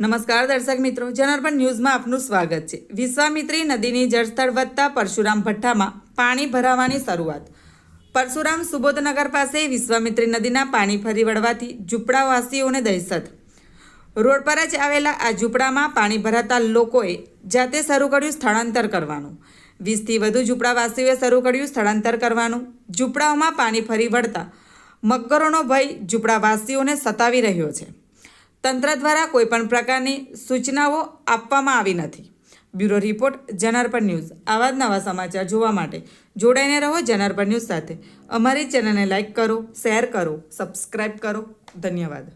નમસ્કાર દર્શક મિત્રો, જનાર્પણ ન્યૂઝમાં આપનું સ્વાગત છે. વિશ્વામિત્રી નદીની જળસ્તર વધતા પરશુરામ ભઠ્ઠામાં પાણી ભરાવાની શરૂઆત. પરશુરામ સુબોધનગર પાસે વિશ્વામિત્રી નદીના પાણી ફરી વળવાથી ઝૂંપડાવાસીઓને દહેશત. રોડ પર જ આવેલા આ ઝૂંપડામાં પાણી ભરાતા લોકોએ જાતે શરૂ કર્યું સ્થળાંતર કરવાનું. વીસથી વધુ ઝૂંપડાવાસીઓએ શરૂ કર્યું સ્થળાંતર કરવાનું. ઝૂંપડાઓમાં પાણી ફરી વળતા મગરોનો ભય ઝૂંપડાવાસીઓને સતાવી રહ્યો છે. તંત્ર દ્વારા કોઈપણ પ્રકારની સૂચનાઓ આપવામાં આવી નથી. Bureau report, Janarpan news. આવા જ નવા સમાચાર જોવા માટે જોડાઈને રહો જનાર્પણ ન્યૂઝ સાથે. અમારી ચેનલને લાઇક કરો, શેર કરો સબસ્ક્રાઈબ કરો. ધન્યવાદ.